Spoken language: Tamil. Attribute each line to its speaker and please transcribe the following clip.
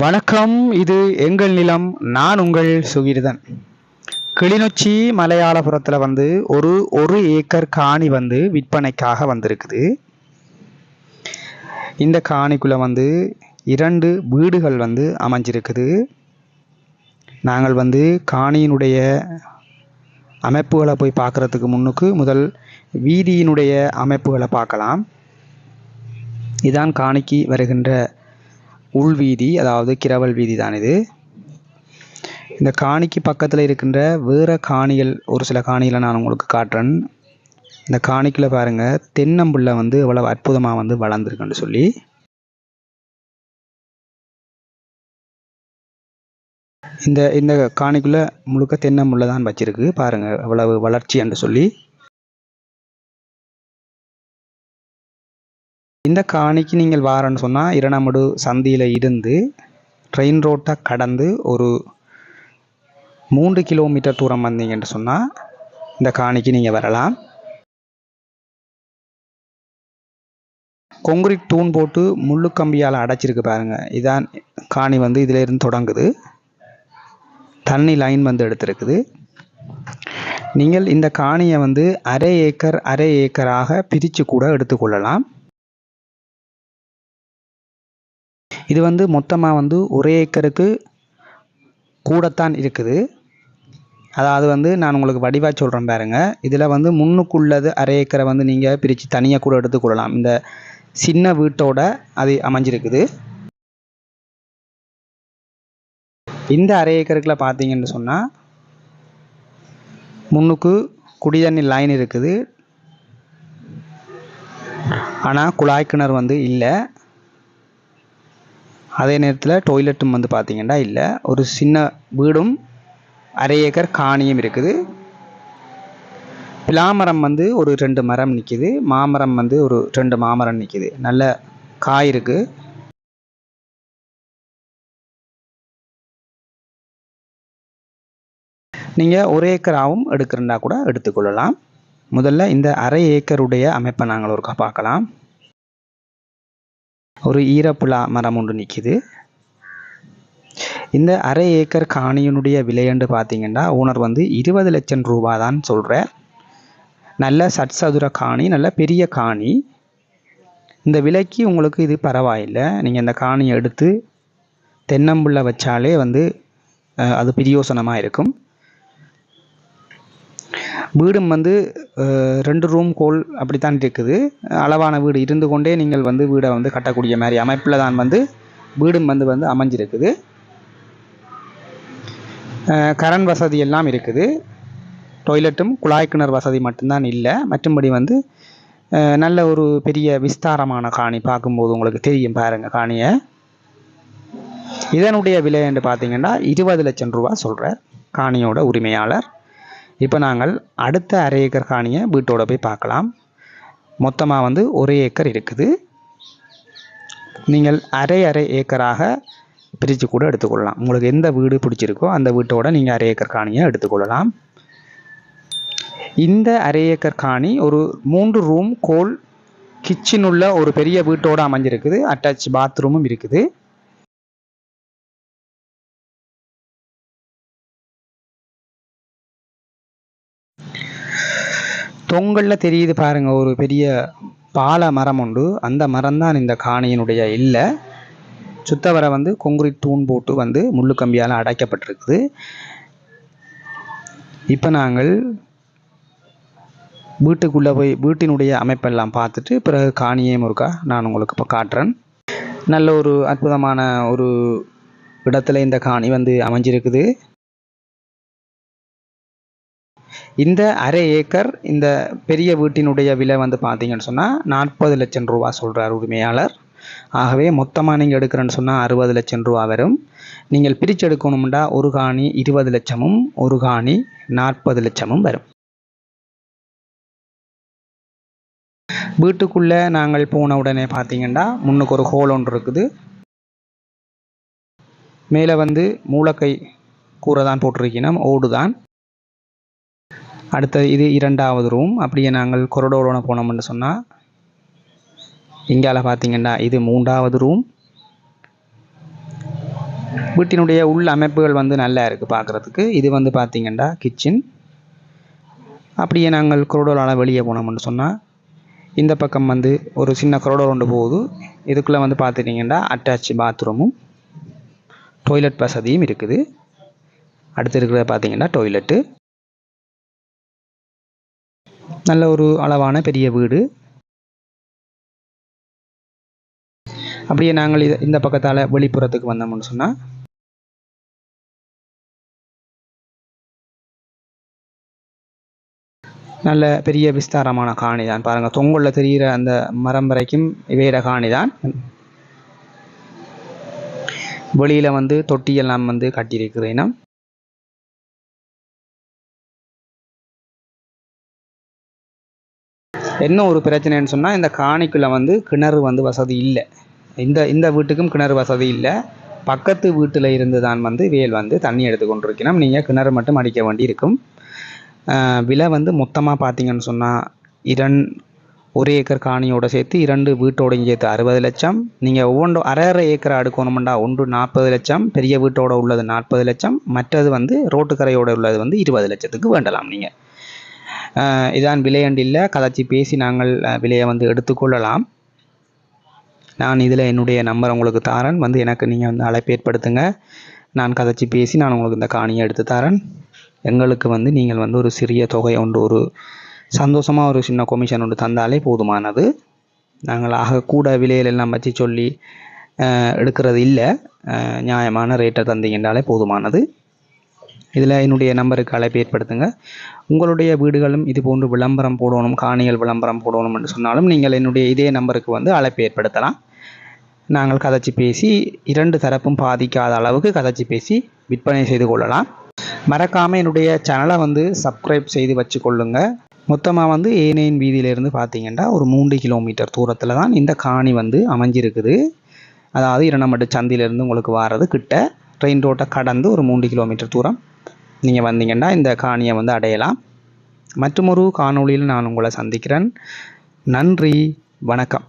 Speaker 1: வணக்கம் இது எங்கள் நிலம் நான் உங்கள் சுகிர்தன். கிளிநொச்சி மலையாளபுரத்தில் வந்து ஒரு ஒரு ஏக்கர் காணி வந்து விற்பனைக்காக வந்திருக்குது. இந்த காணிக்குள்ளே வந்து இரண்டு வீடுகள் வந்து அமைஞ்சிருக்குது. நாங்கள் வந்து காணியினுடைய அமைப்புகளை போய் பார்க்குறதுக்கு முன்னுக்கு முதல் வீதியினுடைய அமைப்புகளை பார்க்கலாம். இதான் காணிக்கு வருகின்ற உள்வீதி அதாவது கிரவல் வீதி தான் இது. இந்த காணிக்கு பக்கத்தில் இருக்கின்ற வேறு காணிகள் ஒரு சில காணிகளை நான் உங்களுக்கு காட்டுறேன். இந்த காணிக்கில் பாருங்கள் தென்னம்புள்ள வந்து எவ்வளவு அற்புதமாக வந்து வளர்ந்துருக்குன்னு சொல்லி. இந்த இந்த காணிக்குள்ளே முழுக்க தென்னம்புள்ள தான் வச்சுருக்கு. பாருங்கள் எவ்வளவு வளர்ச்சி என்று சொல்லி. இந்த காணிக்கு நீங்கள் வாரன்னு சொன்னால் இரணமடு சந்தியில் இருந்து ட்ரெயின் ரோட்டை கடந்து ஒரு மூன்று கிலோமீட்டர் தூரம் வந்தீங்கன்னு சொன்னால் இந்த காணிக்கு நீங்கள் வரலாம். கொங்கிரீட் தூண் போட்டு முள்ளு கம்பியால் அடைச்சிருக்கு பாருங்க. இதான் காணி வந்து இதிலேருந்து தொடங்குது. தண்ணி லைன் வந்து எடுத்திருக்குது. நீங்கள் இந்த காணியை வந்து அரை ஏக்கர் அரை ஏக்கராக பிரித்து கூட எடுத்துக்கொள்ளலாம். இது வந்து மொத்தமாக வந்து ஒரே ஏக்கருக்கு கூடத்தான் இருக்குது. அதாவது வந்து நான் உங்களுக்கு வடிவாக சொல்கிறேன் பாருங்கள் இதில் வந்து முன்னுக்குள்ளது அரை ஏக்கரை வந்து நீங்கள் பிரித்து தனியாக கூட எடுத்துக்கொள்ளலாம் இந்த சின்ன வீட்டோட அது அமைஞ்சிருக்குது. இந்த அரை ஏக்கருக்குள்ள பார்த்தீங்கன்னு சொன்னால் முன்னுக்கு குடிதண்ணி லைன் இருக்குது. ஆனால் குழாய் கிணறு வந்து இல்லை. அதே நேரத்தில் டொய்லெட்டும் வந்து பார்த்திங்கன்னா இல்லை. ஒரு சின்ன வீடும் அரை ஏக்கர் காணியும் இருக்குது. பிலாமரம் வந்து ஒரு ரெண்டு மரம் நிற்கிது மாமரம் வந்து ஒரு ரெண்டு மாமரம் நிற்கிது நல்ல காய் இருக்கு. நீங்கள் ஒரு ஏக்கராகவும் எடுக்கிறண்டா கூட எடுத்துக்கொள்ளலாம். முதல்ல இந்த அரை ஏக்கருடைய அமைப்பை நாங்கள் ஒருக்கா பார்க்கலாம். ஒரு ஈரப்புலா மரம் ஒன்று நிற்கிது இந்த அரை ஏக்கர் காணியினுடைய விலையண்டு பார்த்தீங்கன்னா ஓனர் வந்து இருபது லட்சம் ரூபா தான் சொல்கிறார் நல்ல சட்சதுர காணி நல்ல பெரிய காணி. இந்த விலைக்கு உங்களுக்கு இது பரவாயில்லை. நீங்கள் இந்த காணியை எடுத்து தென்னம்புள்ள வச்சாலே வந்து அது பிரியோசனமாக இருக்கும். வீடும் வந்து ரெண்டு ரூம் கோல் அப்படித்தான் இருக்குது. அளவான வீடு இருந்து கொண்டே நீங்கள் வந்து வீடை வந்து கட்டக்கூடிய மாதிரி அமைப்பில் தான் வந்து வீடும் வந்து வந்து அமைஞ்சிருக்குது. கரண்ட் வசதி எல்லாம் இருக்குது. டொய்லெட்டும் குழாய் கிணறு வசதி மட்டும்தான் இல்லை. மற்றும்படி வந்து நல்ல ஒரு பெரிய விஸ்தாரமான காணி பார்க்கும்போது உங்களுக்கு தெரியும் பாருங்கள் காணியை. இதனுடைய விலை என்று பார்த்தீங்கன்னா இருபது லட்சம் ரூபா சொல்கிறார் காணியோட உரிமையாளர். இப்போ நாங்கள் அடுத்த அரை ஏக்கர் காணியை வீட்டோட போய் பார்க்கலாம். மொத்தமாக வந்து ஒரு ஏக்கர் இருக்குது. நீங்கள் அரை அரை ஏக்கராக பிரித்து கூட எடுத்துக்கொள்ளலாம். உங்களுக்கு எந்த வீடு பிடிச்சிருக்கோ அந்த வீட்டோட நீங்கள் அரை ஏக்கர் காணியை எடுத்துக்கொள்ளலாம். இந்த அரை ஏக்கர் காணி ஒரு மூன்று ரூம் கோல் கிச்சன் உள்ள ஒரு பெரிய வீட்டோட அமைஞ்சிருக்குது. அட்டாச் பாத்ரூமும் இருக்குது. தொங்கல்ல தெரியுது பாருங்க ஒரு பெரிய பால மரம் உண்டு. அந்த மரம் தான் இந்த காணியினுடைய இல்லை. சுத்தவரை வந்து கொங்குரிட் தூண் போட்டு வந்து முள்ளு கம்பியால் அடைக்கப்பட்டிருக்குது. இப்போ நாங்கள் வீட்டுக்குள்ளே போய் வீட்டினுடைய அமைப்பெல்லாம் பார்த்துட்டு பிறகு காணியையும் இருக்கா நான் உங்களுக்கு இப்போ காட்டுறேன். நல்ல ஒரு அற்புதமான ஒரு இடத்துல இந்த காணி வந்து அமைஞ்சிருக்குது. இந்த அரை ஏக்கர் இந்த பெரிய வீட்டினுடைய விலை வந்து பார்த்தீங்கன்னு சொன்னால் நாற்பது லட்சம் ரூபா சொல்கிறார் உரிமையாளர். ஆகவே மொத்தமாக நீங்கள் எடுக்கிறேன்னு சொன்னால் அறுபது லட்சம் ரூபா வரும். நீங்கள் பிரித்து எடுக்கணும்டா ஒரு காணி இருபது லட்சமும் ஒரு காணி நாற்பது லட்சமும் வரும். வீட்டுக்குள்ளே நாங்கள் போன உடனே பார்த்தீங்கன்னா முன்னுக்கு ஒரு ஹோல் ஒன்று இருக்குது. மேலே வந்து மூலக்கை கூரை தான் போட்டிருக்கணும் ஓடு தான் அடுத்த இது இரண்டாவது ரூம் அப்படியே நாங்கள் கொரடோரோட போனோம்னு சொன்னால் இங்கால பார்த்தீங்கன்னா இது மூன்றாவது ரூம் வீட்டினுடைய உள் அமைப்புகள் வந்து நல்லா இருக்குது பார்க்குறதுக்கு இது வந்து பார்த்திங்கன்னா கிச்சன் அப்படியே நாங்கள் குரோடோலால் வெளியே போனோம்னு சொன்னால் இந்த பக்கம் வந்து ஒரு சின்ன குரோடோர் ஒன்று போகுது. இதுக்குள்ளே வந்து பார்த்துட்டிங்கன்னா அட்டாச் பாத்ரூமும் டாய்லெட் வசதியும் இருக்குது. அடுத்து இருக்கிறத பார்த்தீங்கன்னா டாய்லெட்டு நல்ல ஒரு அளவான பெரிய வீடு. அப்படியே நாங்கள் இந்த பக்கத்தால் வெளிப்புறத்துக்கு வந்தோம்னு சொன்னால் நல்ல பெரிய விஸ்தாரமான காணி தான் பாருங்கள் தொங்கலில் தெரிகிற அந்த மரம் வரைக்கும் வேற காணி தான் வெளியில் வந்து தொட்டியெல்லாம் வந்து கட்டியிருக்கிறேன். என்ன ஒரு பிரச்சனைன்னு சொன்னால் இந்த காணிக்குள்ளே வந்து கிணறு வந்து வசதி இல்லை. இந்த இந்த வீட்டுக்கும் கிணறு வசதி இல்லை. பக்கத்து வீட்டில் இருந்து தான் வந்து வேல் வந்து தண்ணி எடுத்து கொண்டிருக்கணும். நீங்கள் கிணறு மட்டும் அடிக்க வேண்டி இருக்கும் விலை வந்து மொத்தமாக பார்த்தீங்கன்னு சொன்னால் இரண் ஒரு ஏக்கர் காணியோட சேர்த்து இரண்டு வீட்டோடையும் சேர்த்து அறுபது லட்சம். நீங்கள் ஒவ்வொன்றும் அரை அரை ஏக்கர் அடுக்கணுமெண்டா ஒன்று நாற்பது லட்சம். பெரிய வீட்டோட உள்ளது நாற்பது லட்சம். மற்றது வந்து ரோட்டுக்கரையோட உள்ளது வந்து இருபது லட்சத்துக்கு வேண்டலாம் நீங்கள் இதான் விலையண்டில் கதைச்சி பேசி நாங்கள் விலையை வந்து எடுத்துக்கொள்ளலாம். நான் இதில் என்னுடைய நம்பர் உங்களுக்கு தாரேன். வந்து எனக்கு நீங்கள் வந்து அழைப்பு ஏற்படுத்துங்க. நான் கதைச்சி பேசி நான் உங்களுக்கு இந்த காணியை எடுத்து தரேன். எங்களுக்கு வந்து நீங்கள் வந்து ஒரு சிறிய தொகை ஒன்று ஒரு சந்தோஷமாக ஒரு சின்ன கொமிஷன் ஒன்று தந்தாலே போதுமானது. நாங்கள் ஆக கூட வச்சு சொல்லி எடுக்கிறது இல்லை. நியாயமான ரேட்டை தந்தீங்கன்றாலே போதுமானது. இதில் என்னுடைய நம்பருக்கு அழைப்பு ஏற்படுத்துங்க. உங்களுடைய வீடுகளும் இது போன்று விளம்பரம் போடணும் காணிகள் விளம்பரம் போடணும் என்று சொன்னாலும் நீங்கள் என்னுடைய இதே நம்பருக்கு வந்து அழைப்பு ஏற்படுத்தலாம். நாங்கள் கதைச்சி பேசி இரண்டு தரப்பும் பாதிக்காத அளவுக்கு கதைச்சி பேசி விற்பனை செய்து கொள்ளலாம். மறக்காமல் என்னுடைய சேனலை வந்து சப்ஸ்கிரைப் செய்து வச்சு கொள்ளுங்க மொத்தமாக வந்து ஏனையின் வீதியிலேருந்து பார்த்தீங்கன்னா ஒரு மூன்று கிலோமீட்டர் தூரத்தில் தான் இந்த காணி வந்து அமைஞ்சிருக்குது. அதாவது இரண்டாம் சந்தியிலேருந்து உங்களுக்கு வாரது கிட்ட ட்ரெயின் ரோட்டை கடந்து ஒரு மூன்று கிலோமீட்டர் தூரம் நீங்கள் வந்தீங்கன்னா இந்த காணியை வந்து அடையலாம். மற்றொரு காணொளியில் நான் உங்களை சந்திக்கிறேன். நன்றி. வணக்கம்.